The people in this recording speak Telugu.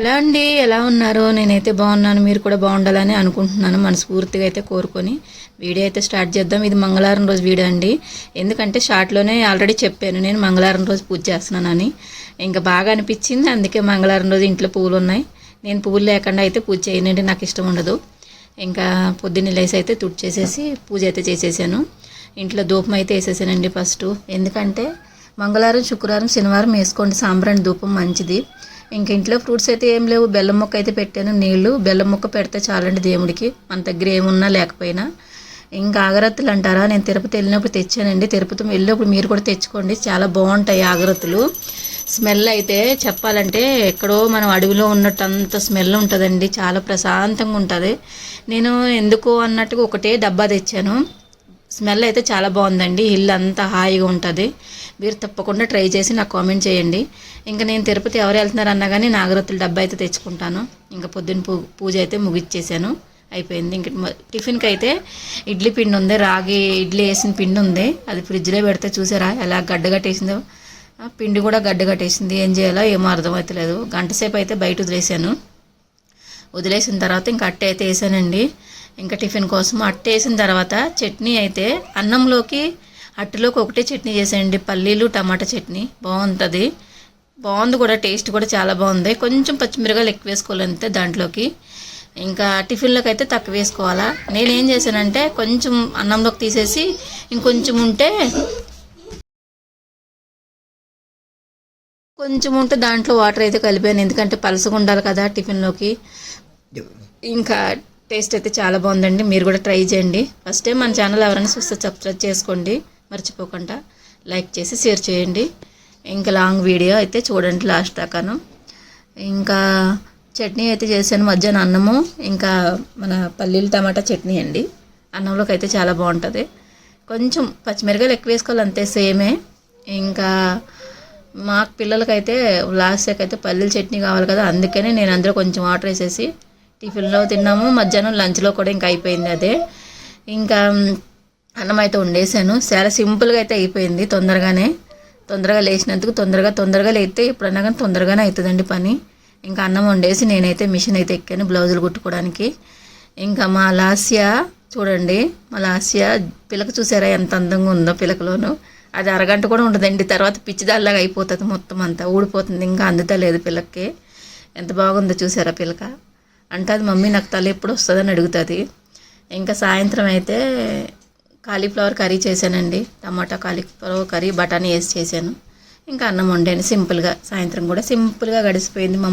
హలో అండి ఎలా ఉన్నారు? నేనైతే బాగున్నాను మీరు కూడా బాగుండాలని అనుకుంటున్నాను మనస్ఫూర్తిగా అయితే కోరుకొని వీడియో అయితే స్టార్ట్ చేద్దాం. ఇది మంగళవారం రోజు వీడియో అండి. ఎందుకంటే షార్ట్లోనే ఆల్రెడీ చెప్పాను నేను మంగళవారం రోజు పూజ చేస్తున్నానని. ఇంకా బాగా అనిపించింది అందుకే మంగళవారం రోజు ఇంట్లో పూలు ఉన్నాయి. నేను పూలు లేకుండా అయితే పూజ చేయనండి నాకు ఇష్టం ఉండదు. ఇంకా పొద్దున్నే లేసి అయితే తుడిచేసేసి పూజ అయితే చేసేసాను. ఇంట్లో ధూపం అయితే వేసేసానండి ఫస్ట్. ఎందుకంటే మంగళవారం శుక్రవారం శనివారం వేసుకోండి సాంబ్రాణి ధూపం మంచిది. ఇంక ఇంట్లో ఫ్రూట్స్ అయితే ఏం లేవు. బెల్లం మొక్క అయితే పెట్టాను. నీళ్ళు బెల్లం మొక్క పెడితే చాలండి దేవుడికి. మన దగ్గర ఏమున్నా లేకపోయినా. ఇంకా ఆగరత్తులు అంటారా? నేను తిరుపతి వెళ్ళినప్పుడు తెచ్చానండి. తిరుపతి వెళ్ళినప్పుడు మీరు కూడా తెచ్చుకోండి. చాలా బాగుంటాయి ఆగరత్తులు. స్మెల్ అయితే చెప్పాలంటే ఎక్కడో మనం అడవిలో ఉన్నట్టు అంత స్మెల్ ఉంటుందండి. చాలా ప్రశాంతంగా ఉంటుంది. నేను ఎందుకు అన్నట్టుగా ఒకటే డబ్బా తెచ్చాను. స్మెల్ అయితే చాలా బాగుందండి. ఇల్లు అంతా హాయిగా ఉంటుంది. మీరు తప్పకుండా ట్రై చేసి నాకు కామెంట్ చేయండి. ఇంకా నేను తిరుపతి ఎవరు వెళ్తున్నారు అన్నా కానీ నాగరత్తుల డబ్బా అయితే తెచ్చుకుంటాను. ఇంకా పొద్దున్న పూ పూజ అయితే ముగిచ్చేసాను. అయిపోయింది. ఇంక టిఫిన్కి అయితే ఇడ్లీ పిండి ఉంది. రాగి ఇడ్లీ వేసిన పిండి ఉంది. అది ఫ్రిడ్జ్లో పెడితే చూసారా ఎలా గడ్డగట్టేసిందో పిండి కూడా గడ్డగట్టేసింది ఏం చేయాలో ఏమో అర్థమవుతలేదు గంట సేపు అయితే బయట వదిలేసాను వదిలేసిన తర్వాత ఇంకా అట్టే అయితే వేసానండి. ఇంకా టిఫిన్ కోసం అట్ట వేసిన తర్వాత చట్నీ అయితే అన్నంలోకి అట్టులోకి ఒకటే చట్నీ చేసానండి పల్లీలు టమాటా చట్నీ. బాగుంటుంది. బాగుంది కూడా టేస్ట్ కూడా చాలా బాగుంది. కొంచెం పచ్చిమిరకాయలు ఎక్కువ వేసుకోవాలి అంతే దాంట్లోకి. ఇంకా టిఫిన్లోకి అయితే తక్కువ వేసుకోవాలా? నేనేం చేశానంటే కొంచెం అన్నంలోకి తీసేసి ఇంకొంచెం ఉంటే కొంచెం ఉంటే దాంట్లో వాటర్ అయితే కలిపాను. ఎందుకంటే పలసగా ఉండాలి కదా టిఫిన్లోకి. ఇంకా టేస్ట్ అయితే చాలా బాగుందండి. మీరు కూడా ట్రై చేయండి. ఫస్ట్ టైం మన ఛానల్ ఎవరైనా చూస్తే సబ్స్క్రైబ్ చేసుకోండి. మర్చిపోకుండా లైక్ చేసి షేర్ చేయండి. ఇంకా లాంగ్ వీడియో అయితే చూడండి లాస్ట్ దాకాను. ఇంకా చట్నీ అయితే చేశాను మధ్యాహ్నం అన్నము. ఇంకా మన పల్లీలు టమాటా చట్నీ అండి. అన్నంలోకి అయితే చాలా బాగుంటుంది. కొంచెం పచ్చిమిరకాయలు ఎక్కువ వేసుకోవాలి అంతే సేమే. ఇంకా మాకు పిల్లలకైతే లాస్ట్కి అయితే పల్లీల చట్నీ కావాలి కదా అందుకనే నేను అందులో కొంచెం వాటర్ వేసేసి టిఫిన్లో తిన్నాము. మధ్యాహ్నం లంచ్లో కూడా ఇంకా అయిపోయింది అదే. ఇంకా అన్నం అయితే వండేసాను చాలా సింపుల్గా అయితే అయిపోయింది తొందరగానే. తొందరగా లేచినందుకు తొందరగా తొందరగా లేస్తే ఎప్పుడన్నా కానీ తొందరగానే అవుతుందండి పని. ఇంకా అన్నం వండేసి నేనైతే మిషన్ అయితే ఎక్కాను బ్లౌజులు కుట్టుకోవడానికి. ఇంకా మా లాస్య చూడండి మా లాస్య పిలక చూసారా ఎంత అందంగా ఉందో పిలకలోను. అది అరగంట కూడా ఉండదండి. తర్వాత పిచ్చిదాల్లాగా అయిపోతుంది మొత్తం అంతా. ఊడిపోతుంది ఇంకా అందుతలేదు పిల్లకి ఎంత బాగుందో చూసారా పిలక. అంటది మమ్మీ నాకు తల ఎప్పుడు వస్తుందని అడుగుతుంది. ఇంకా సాయంత్రం అయితే కాలీఫ్లవర్ కర్రీ చేశానండి. టమాటా కాలీఫ్లవర్ కర్రీ బఠానీ వేసి చేశాను. ఇంకా అన్నం వండాను సింపుల్గా. సాయంత్రం కూడా సింపుల్గా గడిచిపోయింది మా